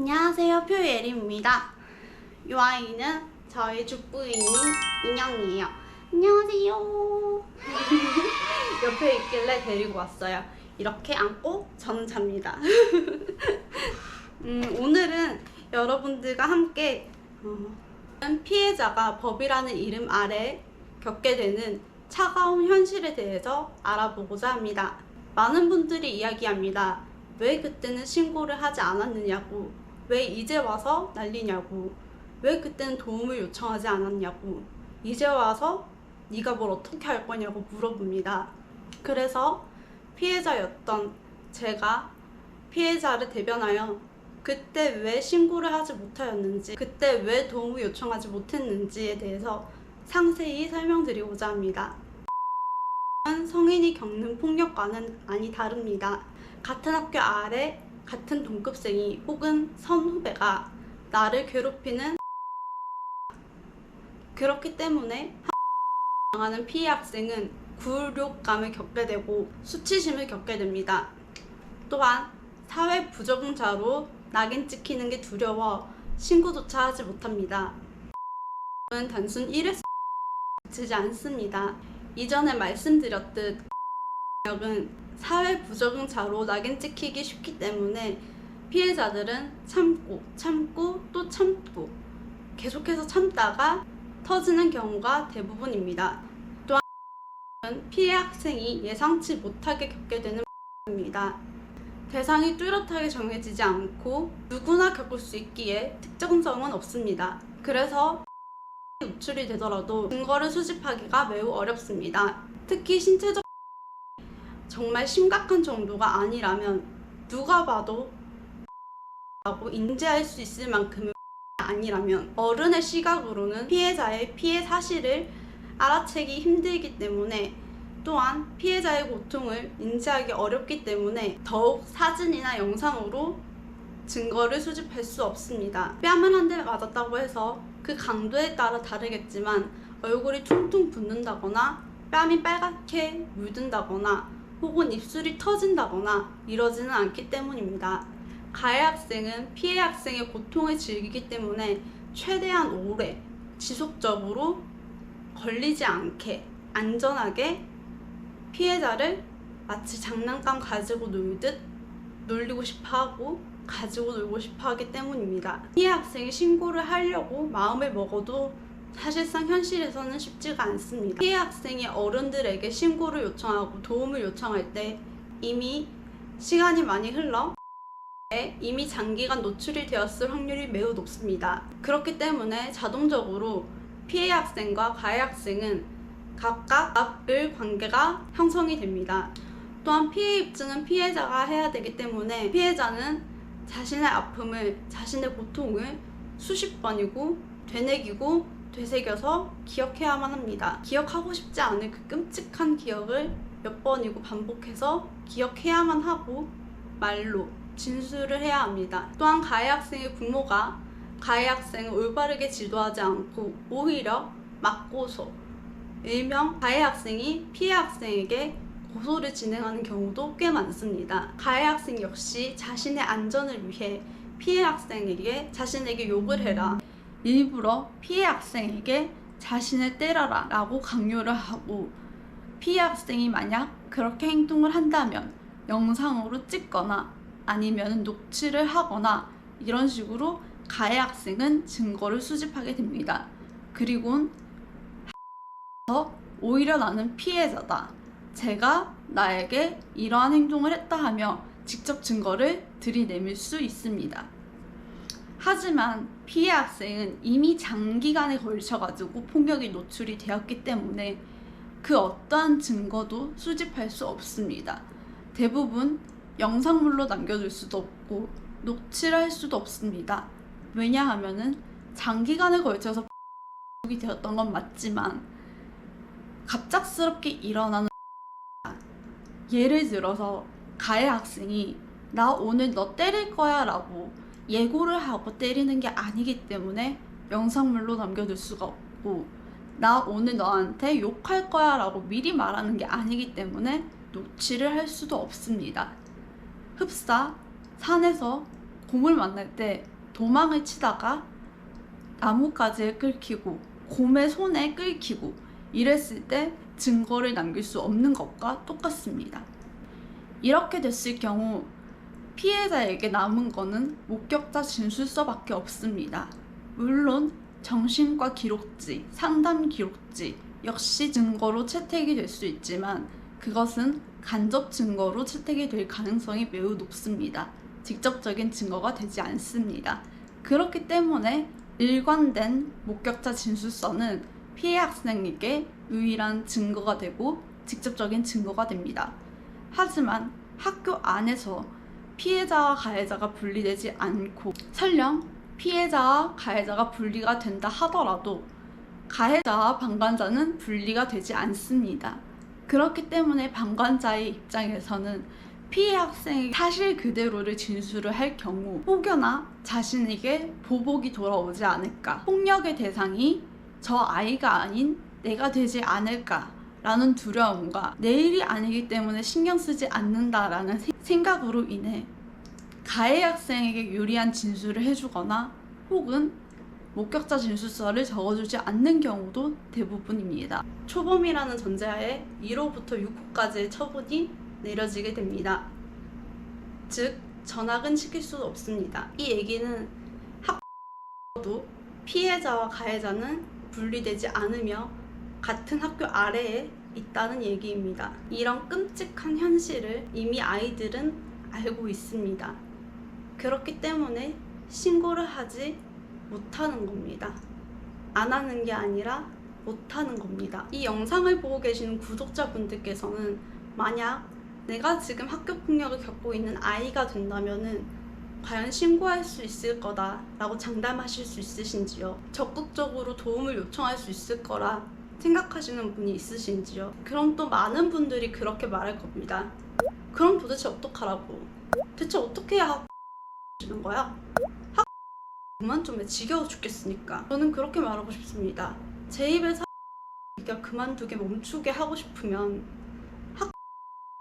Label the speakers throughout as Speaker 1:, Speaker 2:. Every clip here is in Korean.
Speaker 1: 안녕하세요, 표예림입니다. 이 아이는 저희 죽부인인 인형이에요. 안녕하세요. 옆에 있길래 데리고 왔어요. 이렇게 안고 저는 잡니다. 음, 오늘은 여러분들과 함께 어, 피해자가 법이라는 이름 아래 겪게 되는 차가운 현실에 대해서 알아보고자 합니다. 많은 분들이 이야기합니다. 왜 그때는 신고를 하지 않았느냐고, 왜 이제 와서 난리냐고, 왜 그때는 도움을 요청하지 않았냐고, 이제 와서 네가 뭘 어떻게 할 거냐고 물어봅니다. 그래서 피해자였던 제가 피해자를 대변하여 그때 왜 신고를 하지 못하였는지, 그때 왜 도움을 요청하지 못했는지에 대해서 상세히 설명드리고자 합니다. 성인이 겪는 폭력과는 많이 다릅니다. 같은 학교 아래 같은 동급생이 혹은 선후배가 나를 괴롭히는 그렇기 때문에 당하는 피해 학생은 굴욕감을 겪게 되고 수치심을 겪게 됩니다. 또한 사회 부적응자로 낙인 찍히는 게 두려워 신고조차 하지 못합니다. 은 단순 일회성 그치지 않습니다. 이전에 말씀드렸듯 은 사회 부적응자로 낙인 찍히기 쉽기 때문에 피해자들은 참고 참고 또 참고 계속해서 참다가 터지는 경우가 대부분입니다. 또한 피해 학생이 예상치 못하게 겪게 되는 입니다. 대상이 뚜렷하게 정해지지 않고 누구나 겪을 수 있기에 특정성은 없습니다. 그래서 노출이 되더라도 증거를 수집하기가 매우 어렵습니다. 특히 신체적 정말 심각한 정도가 아니라면 누가 봐도 라고 인지할 수 있을 만큼의 아니라면 어른의 시각으로는 피해자의 피해 사실을 알아채기 힘들기 때문에 또한 피해자의 고통을 인지하기 어렵기 때문에 더욱 사진이나 영상으로 증거를 수집할 수 없습니다. 뺨을 한 대 맞았다고 해서 그 강도에 따라 다르겠지만 얼굴이 퉁퉁 붓는다거나 뺨이 빨갛게 물든다거나 혹은 입술이 터진다거나 이러지는 않기 때문입니다. 가해 학생은 피해 학생의 고통을 즐기기 때문에 최대한 오래 지속적으로 걸리지 않게 안전하게 피해자를 마치 장난감 가지고 놀듯 놀리고 싶어 하고 가지고 놀고 싶어 하기 때문입니다. 피해 학생이 신고를 하려고 마음을 먹어도 사실상 현실에서는 쉽지가 않습니다. 피해 학생이 어른들에게 신고를 요청하고 도움을 요청할 때 이미 시간이 많이 흘러 이미 장기간 노출이 되었을 확률이 매우 높습니다. 그렇기 때문에 자동적으로 피해 학생과 가해 학생은 각각 앞을 관계가 형성이 됩니다. 또한 피해 입증은 피해자가 해야 되기 때문에 피해자는 자신의 아픔을, 자신의 고통을 수십 번이고 되새기고 되새겨서 기억해야만 합니다. 기억하고 싶지 않은 그 끔찍한 기억을 몇 번이고 반복해서 기억해야만 하고 말로 진술을 해야 합니다. 또한 가해 학생의 부모가 가해 학생을 올바르게 지도하지 않고 오히려 맞고서 일명 가해 학생이 피해 학생에게 고소를 진행하는 경우도 꽤 많습니다. 가해 학생 역시 자신의 안전을 위해 피해 학생에게 자신에게 욕을 해라. 일부러 피해 학생에게 자신을 때려라 라고 강요를 하고 피해 학생이 만약 그렇게 행동을 한다면 영상으로 찍거나 아니면 녹취를 하거나 이런 식으로 가해 학생은 증거를 수집하게 됩니다. 그리고 오히려 나는 피해자다. 제가 나에게 이러한 행동을 했다 하며 직접 증거를 들이내밀 수 있습니다. 하지만 피해 학생은 이미 장기간에 걸쳐가지고 폭력이 노출이 되었기 때문에 그 어떠한 증거도 수집할 수 없습니다. 대부분 영상물로 남겨둘 수도 없고 녹취를 할 수도 없습니다. 왜냐하면은 장기간에 걸쳐서 이 되었던 건 맞지만 갑작스럽게 일어나는 예를 들어서 가해 학생이 나 오늘 너 때릴 거야 라고 예고를 하고 때리는 게 아니기 때문에 영상물로 남겨둘 수가 없고 나 오늘 너한테 욕할 거야 라고 미리 말하는 게 아니기 때문에 녹취를 할 수도 없습니다. 흡사 산에서
Speaker 2: 곰을 만날 때 도망을 치다가 나뭇가지에 끌히고 곰의 손에 끌히고 이랬을 때 증거를 남길 수 없는 것과 똑같습니다. 이렇게 됐을 경우 피해자에게 남은 거는 목격자 진술서밖에 없습니다. 물론 정신과 기록지, 상담 기록지 역시 증거로 채택이 될 수 있지만 그것은 간접 증거로 채택이 될 가능성이 매우 높습니다. 직접적인 증거가 되지 않습니다. 그렇기 때문에 일관된 목격자 진술서는 피해 학생에게 유일한 증거가 되고 직접적인 증거가 됩니다. 하지만 학교 안에서 피해자와 가해자가 분리되지 않고 설령 피해자와 가해자가 분리가 된다 하더라도 가해자와 방관자는 분리가 되지 않습니다. 그렇기 때문에 방관자의 입장에서는 피해 학생이 사실 그대로를 진술을 할 경우 혹여나 자신에게 보복이 돌아오지 않을까 폭력의 대상이 저 아이가 아닌 내가 되지 않을까 라는 두려움과 내일이 아니기 때문에 신경 쓰지 않는다라는 세- 생각으로 인해 가해 학생에게 유리한 진술을 해주거나 혹은 목격자 진술서를 적어주지 않는 경우도 대부분입니다.
Speaker 1: 초범이라는 전제하에 1호부터 6호까지의 처분이 내려지게 됩니다. 즉 전학은 시킬 수 없습니다. 이 얘기는 학도 피해자와 가해자는 분리되지 않으며 같은 학교 아래에 있다는 얘기입니다. 이런 끔찍한 현실을 이미 아이들은 알고 있습니다. 그렇기 때문에 신고를 하지 못하는 겁니다. 안 하는 게 아니라 못하는 겁니다. 이 영상을 보고 계시는 구독자분들께서는 만약 내가 지금 학교 폭력을 겪고 있는 아이가 된다면은 과연 신고할 수 있을 거다라고 장담하실 수 있으신지요? 적극적으로 도움을 요청할 수 있을 거라 생각하시는 분이 있으신지요? 그럼 또 많은 분들이 그렇게 말할 겁니다. 그럼 도대체 어떡하라고? 대체 어떻게 해야 학 주는 거야? 학 그만 좀 해. 지겨워 죽겠으니까. 저는 그렇게 말하고 싶습니다. 제 입에서 가 그만두게 멈추게 하고 싶으면 학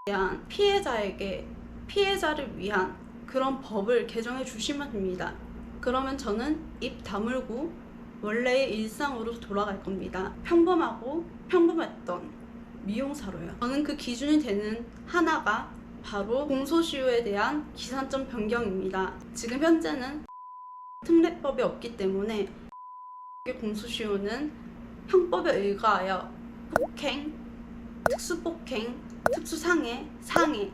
Speaker 1: 대한 피해자에게 피해자를 위한 그런 법을 개정해 주시면 됩니다. 그러면 저는 입 다물고 원래의 일상으로 돌아갈 겁니다. 평범하고 평범했던 미용사로요. 저는 그 기준이 되는 하나가 바로 공소시효에 대한 기산점 변경입니다. 지금 현재는 특례법이 없기 때문에 공소시효는 형법에 의거하여 폭행, 특수폭행, 특수상해, 상해,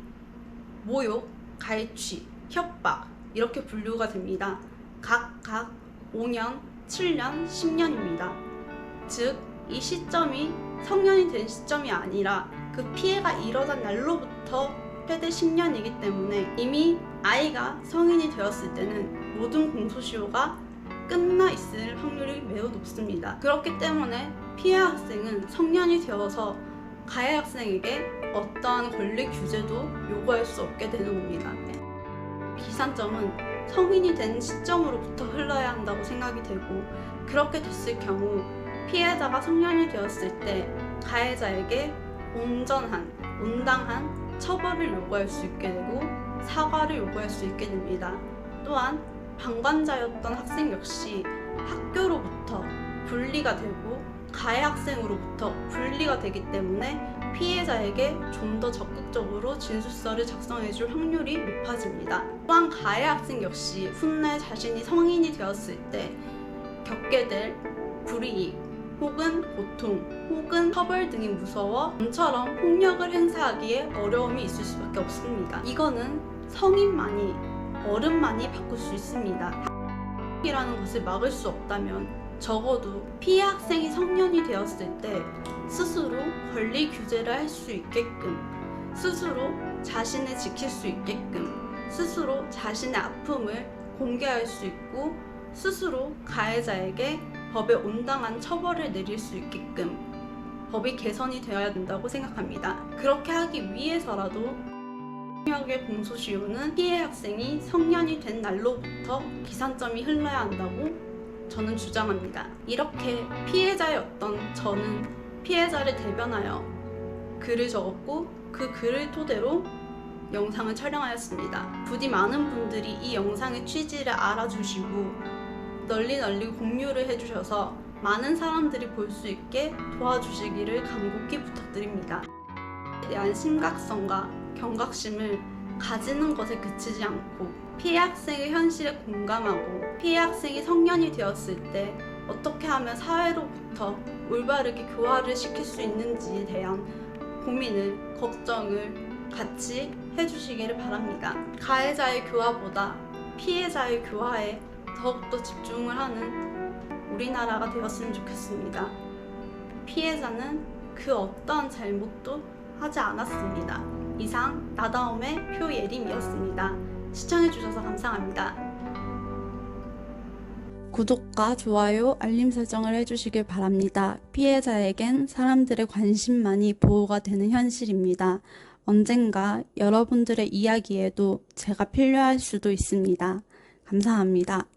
Speaker 1: 모욕, 갈취, 협박 이렇게 분류가 됩니다. 각각 5년, 7년, 10년입니다. 즉, 이 시점이 성년이 된 시점이 아니라 그 피해가 일어난 날로부터 최대 10년이기 때문에 이미 아이가 성인이 되었을 때는 모든 공소시효가 끝나 있을 확률이 매우 높습니다. 그렇기 때문에 피해 학생은 성년이 되어서 가해 학생에게 어떠한 권리 규제도 요구할 수 없게 되는 겁니다. 기산점은 성인이 된 시점으로부터 흘러야 한다고 생각이 되고 그렇게 됐을 경우 피해자가 성년이 되었을 때 가해자에게 온전한, 온당한 처벌을 요구할 수 있게 되고 사과를 요구할 수 있게 됩니다. 또한 방관자였던 학생 역시 학교로부터 분리가 되고 가해 학생으로부터 분리가 되기 때문에 피해자에게 좀 더 적극적으로 진술서를 작성해줄 확률이 높아집니다. 또한 가해 학생 역시 훗날 자신이 성인이 되었을 때 겪게 될 불이익 혹은 고통 혹은 처벌 등이 무서워 좀처럼 폭력을 행사하기에 어려움이 있을 수밖에 없습니다. 이거는 성인만이 어른만이 바꿀 수 있습니다. 이라는 것을 막을 수 없다면 적어도 피해 학생이 성년이 되었을 때 스스로 권리 규제를 할 수 있게끔 스스로 자신을 지킬 수 있게끔 스스로 자신의 아픔을 공개할 수 있고 스스로 가해자에게 법에 온당한 처벌을 내릴 수 있게끔 법이 개선이 되어야 된다고 생각합니다. 그렇게 하기 위해서라도 폭력의 공소시효는 피해 학생이 성년이 된 날로부터 기산점이 흘러야 한다고 저는 주장합니다. 이렇게 피해자였던 저는 피해자를 대변하여 글을 적었고 그 글을 토대로 영상을 촬영하였습니다. 부디 많은 분들이 이 영상의 취지를 알아주시고 널리 널리 공유를 해주셔서 많은 사람들이 볼 수 있게 도와주시기를 간곡히 부탁드립니다. 에 대한 심각성과 경각심을 가지는 것에 그치지 않고 피해 학생의 현실에 공감하고 피해 학생이 성년이 되었을 때 어떻게 하면 사회로부터 올바르게 교화를 시킬 수 있는지에 대한 고민을, 걱정을 같이 해주시기를 바랍니다. 가해자의 교화보다 피해자의 교화에 더욱더 집중을 하는 우리나라가 되었으면 좋겠습니다. 피해자는 그 어떤 잘못도 하지 않았습니다. 이상 나다움의 표예림이었습니다. 시청해주셔서 감사합니다. 구독과 좋아요, 알림 설정을 해주시길 바랍니다. 피해자에겐 사람들의 관심만이 보호가 되는 현실입니다. 언젠가 여러분들의 이야기에도 제가 필요할 수도 있습니다. 감사합니다.